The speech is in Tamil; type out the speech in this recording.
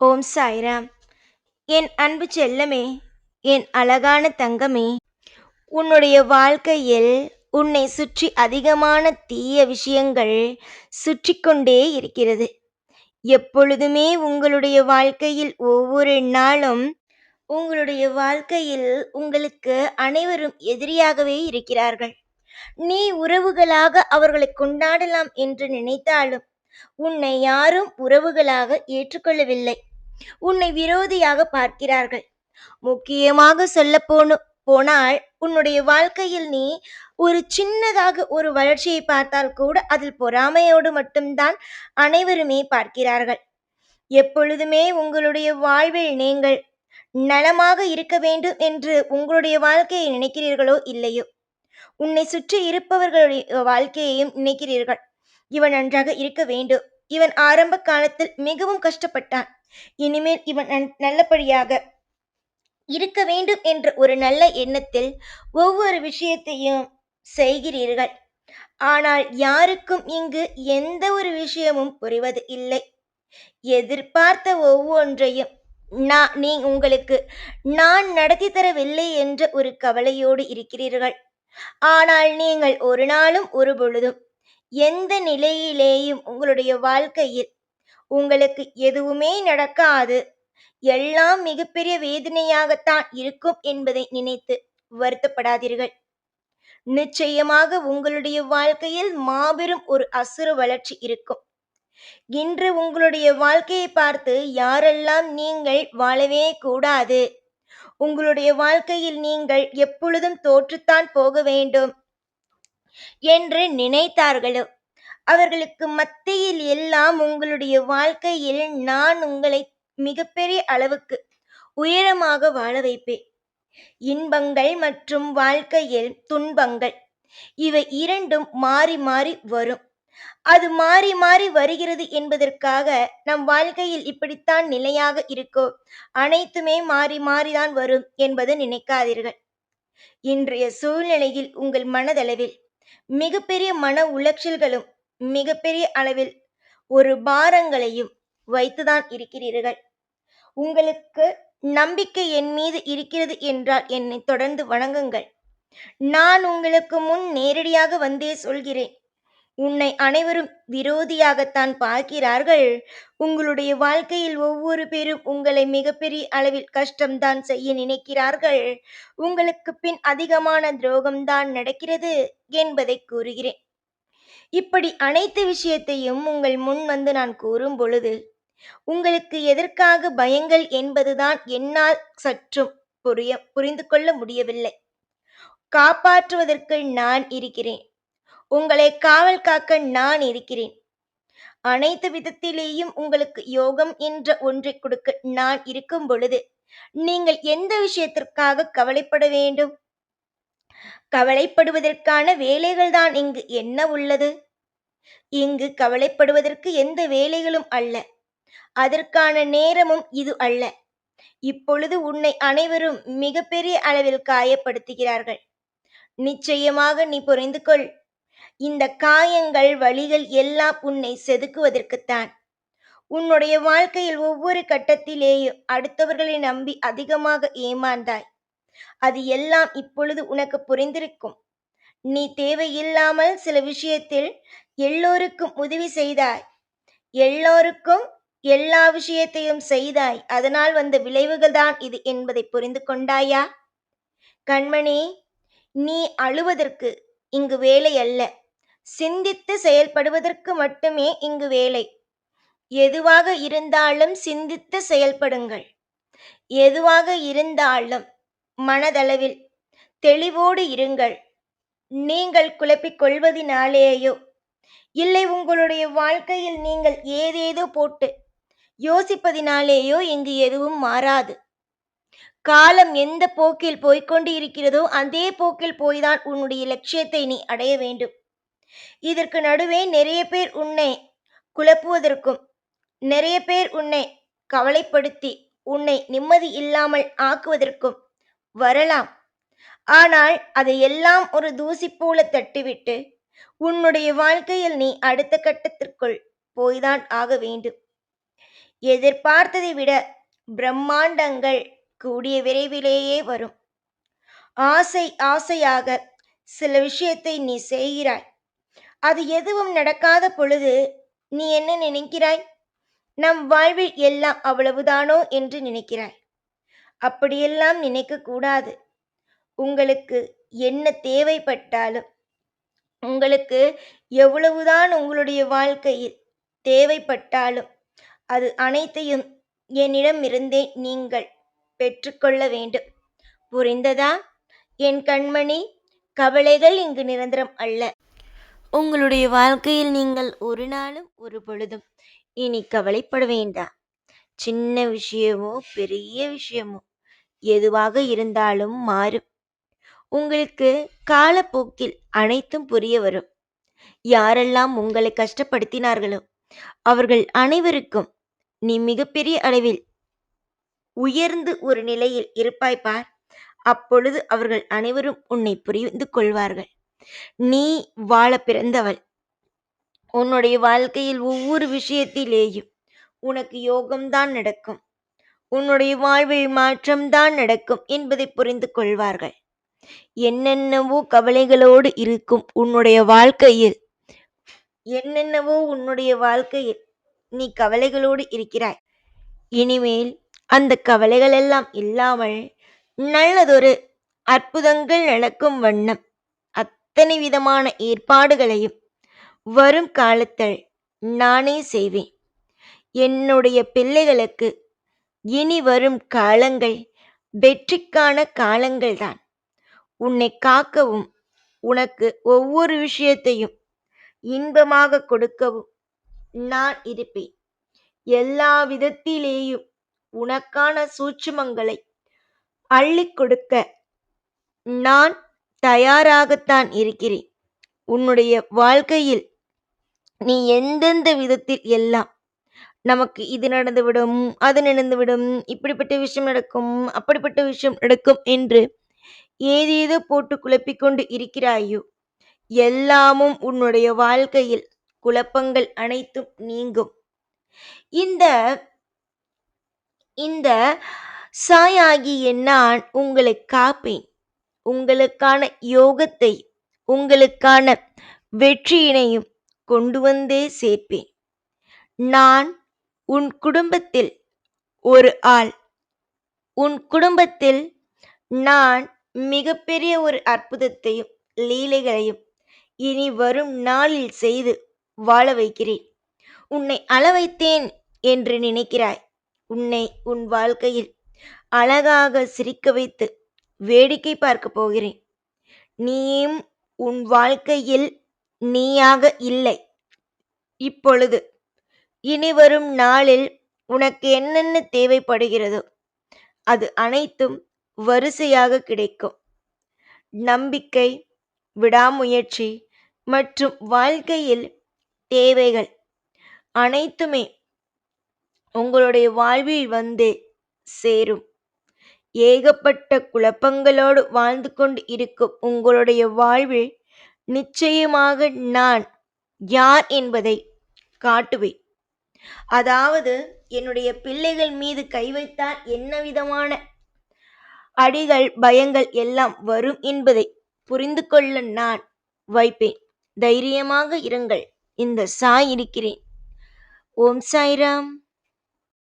ஓம் சாய்ராம் என் அன்பு செல்லமே என் அழகான தங்கமே உன்னுடைய வாழ்க்கையில் உன்னை சுற்றி அதிகமான தீய விஷயங்கள் சுற்றி கொண்டே இருக்கிறது. எப்பொழுதுமே உங்களுடைய வாழ்க்கையில் ஒவ்வொரு நாளும் உங்களுடைய வாழ்க்கையில் உங்களுக்கு அனைவரும் எதிரியாகவே இருக்கிறார்கள். நீ உறவுகளாக அவர்களை கொண்டாடலாம் என்று நினைத்தாலும் உன்னை யாரும் உறவுகளாக ஏற்றுக்கொள்ளவில்லை. உன்னை விரோதியாக பார்க்கிறார்கள். முக்கியமாக சொல்ல போன போனால் உன்னுடைய வாழ்க்கையில் நீ ஒரு சின்னதாக ஒரு வளர்ச்சியை பார்த்தால் கூட அதில் பொறாமையோடு மட்டும்தான் அனைவருமே பார்க்கிறார்கள். எப்பொழுதுமே உங்களுடைய வாழ்வில் நீங்கள் நலமாக இருக்க வேண்டும் என்று உங்களுடைய வாழ்க்கையை நினைக்கிறீர்களோ இல்லையோ? உன்னை சுற்றி இருப்பவர்களுடைய வாழ்க்கையையும் நினைக்கிறீர்கள். இவன் நன்றாக இருக்க வேண்டும். இவன் ஆரம்ப காலத்தில் மிகவும் கஷ்டப்பட்டான். இனிமேல் இவன் நல்லபடியாக இருக்க வேண்டும் என்ற ஒரு நல்ல எண்ணத்தில் ஒவ்வொரு விஷயத்தையும் செய்கிறீர்கள். ஆனால் யாருக்கும் இங்கு எந்த ஒரு விஷயமும் புரிவது இல்லை. எதிர்பார்த்த ஒவ்வொன்றையும் நான் நீ உங்களுக்கு நான் நடத்தி தரவில்லை என்ற ஒரு கவலையோடு இருக்கிறீர்கள். ஆனால் நீங்கள் ஒரு நாளும் ஒரு பொழுதும் எந்த நிலையிலேயும் உங்களுடைய வாழ்க்கையில் உங்களுக்கு எதுவுமே நடக்காது. எல்லாம் மிகப்பெரிய வேதனையாகத்தான் இருக்கும் என்பதை நினைத்து வருத்தப்படாதீர்கள். நிச்சயமாக உங்களுடைய வாழ்க்கையில் மாபெரும் ஒரு அசுர வளர்ச்சி இருக்கும். இன்று உங்களுடைய வாழ்க்கையை பார்த்து யாரெல்லாம் நீங்கள் வாழவே கூடாது? உங்களுடைய வாழ்க்கையில் நீங்கள் எப்பொழுதும் தோற்றுத்தான் போக வேண்டும் என்று நினைத்தார்களோ? அவர்களுக்கு மத்தியில் எல்லாம் உங்களுடைய வாழ்க்கையில் நான் உங்களை மிகப்பெரிய அளவுக்கு உயரமாக வாழ வைப்பேன். இன்பங்கள் மற்றும் வாழ்க்கையில் துன்பங்கள் இவை இரண்டும் மாறி மாறி வரும். அது மாறி மாறி வருகிறது என்பதற்காக நம் வாழ்க்கையில் இப்படித்தான் நிலையாக இருக்கோ அனைத்துமே மாறி மாறிதான் வரும் என்பது நினைக்காதீர்கள். இன்றைய சூழ்நிலையில் உங்கள் மனதளவில் மிகப்பெரிய மன உளைச்சல்களும் மிகப்பெரிய அளவில் ஒரு பாரங்களையும் வைத்துதான் இருக்கிறீர்கள். உங்களுக்கு நம்பிக்கை என் மீது இருக்கிறது என்றால் என்னை தொடர்ந்து வணங்குங்கள். நான் உங்களுக்கு முன் நேரடியாக வந்தே சொல்கிறேன். உன்னை அனைவரும் விரோதியாகத்தான் பார்க்கிறார்கள். உங்களுடைய வாழ்க்கையில் ஒவ்வொரு பேரும் உங்களை மிகப்பெரிய அளவில் கஷ்டம்தான் செய்ய நினைக்கிறார்கள். உங்களுக்கு பின் அதிகமான துரோகம்தான் நடக்கிறது என்பதை கூறுகிறேன். இப்படி அனைத்து விஷயத்தையும் உங்கள் முன் வந்து நான் கூறும் பொழுது உங்களுக்கு எதற்காக பயங்கள் என்பதுதான் என்னால் சற்றும் புரிய புரிந்து கொள்ள முடியவில்லை. காப்பாற்றுவதற்கு நான் இருக்கிறேன். உங்களை காவல் காக்க நான் இருக்கிறேன். அனைத்து விதத்திலேயும் உங்களுக்கு யோகம் என்ற ஒன்றை கொடுக்க நான் இருக்கும் பொழுது நீங்கள் எந்த விஷயத்திற்காக கவலைப்பட வேண்டும்? கவலைப்படுவதற்கான வேலைகள் தான் இங்கு. என்ன உள்ளது? இங்கு கவலைப்படுவதற்கு எந்த வேலைகளும் அல்ல. அதற்கான நேரமும் இது அல்ல. இப்பொழுது உன்னை அனைவரும் மிகப்பெரிய அளவில் காயப்படுத்துகிறார்கள். நிச்சயமாக நீ புரிந்து கொள். இந்த காயங்கள் வழிகள் எல்லாம் உன்னை செதுக்குவதற்குத்தான். உன்னுடைய வாழ்க்கையில் ஒவ்வொரு கட்டத்திலேயும் அடுத்தவர்களை நம்பி அதிகமாக ஏமாந்தாய். அது எல்லாம் இப்பொழுது உனக்கு புரிந்திருக்கும். நீ தேவையில்லாமல் சில விஷயத்தில் எல்லோருக்கும் உதவி செய்தாய். எல்லோருக்கும் எல்லா விஷயத்தையும் செய்தாய். அதனால் வந்த விளைவுகள் தான் இது என்பதை புரிந்து கொண்டாயா? கண்மணி நீ அழுவதற்கு இங்கு வேலை அல்ல. சிந்தித்து செயல்படுவதற்கு மட்டுமே இங்கு வேலை. எதுவாக இருந்தாலும் சிந்தித்து செயல்படுங்கள். எதுவாக இருந்தாலும் மனதளவில் தெளிவோடு இருங்கள். நீங்கள் குழப்பிக் கொள்வதினாலேயோ இல்லை உங்களுடைய வாழ்க்கையில் நீங்கள் ஏதேதோ போட்டு யோசிப்பதினாலேயோ இங்கு எதுவும் மாறாது. காலம் எந்த போக்கில் போய்கொண்டு இருக்கிறதோ அதே போக்கில் போய்தான் உன்னுடைய லட்சியத்தை நீ அடைய வேண்டும். இதற்கு நடுவே நிறைய பேர் உன்னை குழப்புவதற்கும் நிறைய பேர் உன்னை கவலைப்படுத்தி உன்னை நிம்மதி இல்லாமல் ஆக்குவதற்கும் வரலாம். ஆனால் அதையெல்லாம் ஒரு தூசி போல தட்டிவிட்டு உன்னுடைய வாழ்க்கையில் நீ அடுத்த கட்டத்திற்குள் போய்தான் ஆக வேண்டும். எதிர்பார்த்ததை விட பிரம்மாண்டங்கள் கூடிய விரைவிலேயே வரும். ஆசை ஆசையாக சில விஷயத்தை நீ செய்கிறாய். அது எதுவும் நடக்காத பொழுது நீ என்ன நினைக்கிறாய்? நம் வாழ்வில் எல்லாம் அவ்வளவுதானோ என்று நினைக்கிறாய். அப்படியெல்லாம் நினைக்கக்கூடாது. உங்களுக்கு என்ன தேவைப்பட்டாலும் உங்களுக்கு எவ்வளவுதான் உங்களுடைய வாழ்க்கையில் தேவைப்பட்டாலும் அது அனைத்தையும் என்னிடமிருந்தே நீங்கள் பெற்றுக்கொள்ள வேண்டும். புரிந்ததா? என் கண்மணி கவலைகள் இங்கு நிரந்தரம் அல்ல. உங்களுடைய வாழ்க்கையில் நீங்கள் ஒரு நாளும் ஒரு பொழுதும் இனி கவலைப்பட வேண்டாம். சின்ன விஷயமோ பெரிய விஷயமோ எதுவாக இருந்தாலும் மாறும். உங்களுக்கு காலப்போக்கில் அனைத்தும் புரிய வரும். யாரெல்லாம் உங்களை கஷ்டப்படுத்தினார்களோ அவர்கள் அனைவருக்கும் நீ மிகப்பெரிய அளவில் உயர்ந்து ஒரு நிலையில் இருப்பாய் பார். அப்பொழுது அவர்கள் அனைவரும் உன்னை புரிந்து கொள்வார்கள். நீ வாழ பிறந்தவள். உன்னுடைய வாழ்க்கையில் ஒவ்வொரு விஷயத்திலேயும் உனக்கு யோகம்தான் நடக்கும். உன்னுடைய வாழ்வில் மாற்றம்தான் நடக்கும் என்பதை புரிந்து கொள்வார்கள். என்னென்னவோ கவலைகளோடு இருக்கும் உன்னுடைய வாழ்க்கையில் என்னென்னவோ உன்னுடைய வாழ்க்கையில் நீ கவலைகளோடு இருக்கிறாய். இனிமேல் அந்த கவலைகள் எல்லாம் இல்லாமல் நல்லதொரு அற்புதங்கள் நடக்கும் வண்ணம் அத்தனை விதமான ஏற்பாடுகளையும் வரும் காலத்தில் நானே செய்வேன். என்னுடைய பிள்ளைகளுக்கு இனி வரும் காலங்கள் வெற்றிக்கான காலங்கள்தான். உன்னை காக்கவும் உனக்கு ஒவ்வொரு விஷயத்தையும் இன்பமாக கொடுக்கவும் நான் இருப்பேன். எல்லா விதத்திலேயும் உனக்கான சூட்சுமங்களை அள்ளிக் கொடுக்க நான் தயாராகத்தான் இருக்கிறேன். உன்னுடைய வாழ்க்கையில் நீ எந்தெந்த விதத்தில் எல்லாம் நமக்கு இது நடந்துவிடும் அது நடந்துவிடும் இப்படிப்பட்ட விஷயம் நடக்கும் அப்படிப்பட்ட விஷயம் நடக்கும் என்று ஏதேதோ போட்டு குழப்பிக்கொண்டு இருக்கிறாயோ? எல்லாமும் உன்னுடைய வாழ்க்கையில் குழப்பங்கள் அனைத்தும் நீங்கும். இந்த இந்த சாயாகிய நான் உங்களை காப்பேன். உங்களுக்கான யோகத்தை உங்களுக்கான வெற்றியினையும் கொண்டு வந்தே சேர்ப்பேன். நான் உன் குடும்பத்தில் ஒரு ஆள். உன் குடும்பத்தில் நான் மிகப்பெரிய ஒரு அற்புதத்தையும் லீலைகளையும் இனி வரும் நாளில் செய்து வாழ வைக்கிறேன். உன்னை அளவைத்தேன் என்று நினைக்கிறாய். உன்னை உன் வாழ்க்கையில் அழகாக சிரிக்க வைத்து வேடிக்கை பார்க்க போகிறேன். நீயும் உன் வாழ்க்கையில் நீயாக இல்லை. இப்பொழுது இனி வரும் நாளில் உனக்கு என்னென்ன தேவைப்படுகிறதோ அது அனைத்தும் வரிசையாக கிடைக்கும். நம்பிக்கை விடாமுயற்சி மற்றும் வாழ்க்கையில் தேவைகள் அனைத்துமே உங்களுடைய வாழ்வில் வந்து சேரும். ஏகப்பட்ட குழப்பங்களோடு வாழ்ந்து கொண்டு இருக்கும் உங்களுடைய வாழ்வில் நிச்சயமாக நான் யார் என்பதை காட்டுவேன். அதாவது என்னுடைய பிள்ளைகள் மீது கை வைத்தால் என்ன விதமான அடிகள் பயங்கள் எல்லாம் வரும் என்பதை புரிந்து கொள்ள நான் வைப்பேன். தைரியமாக இருங்கள். இந்த சாய் இருக்கிறேன். ஓம் சாய்ராம்.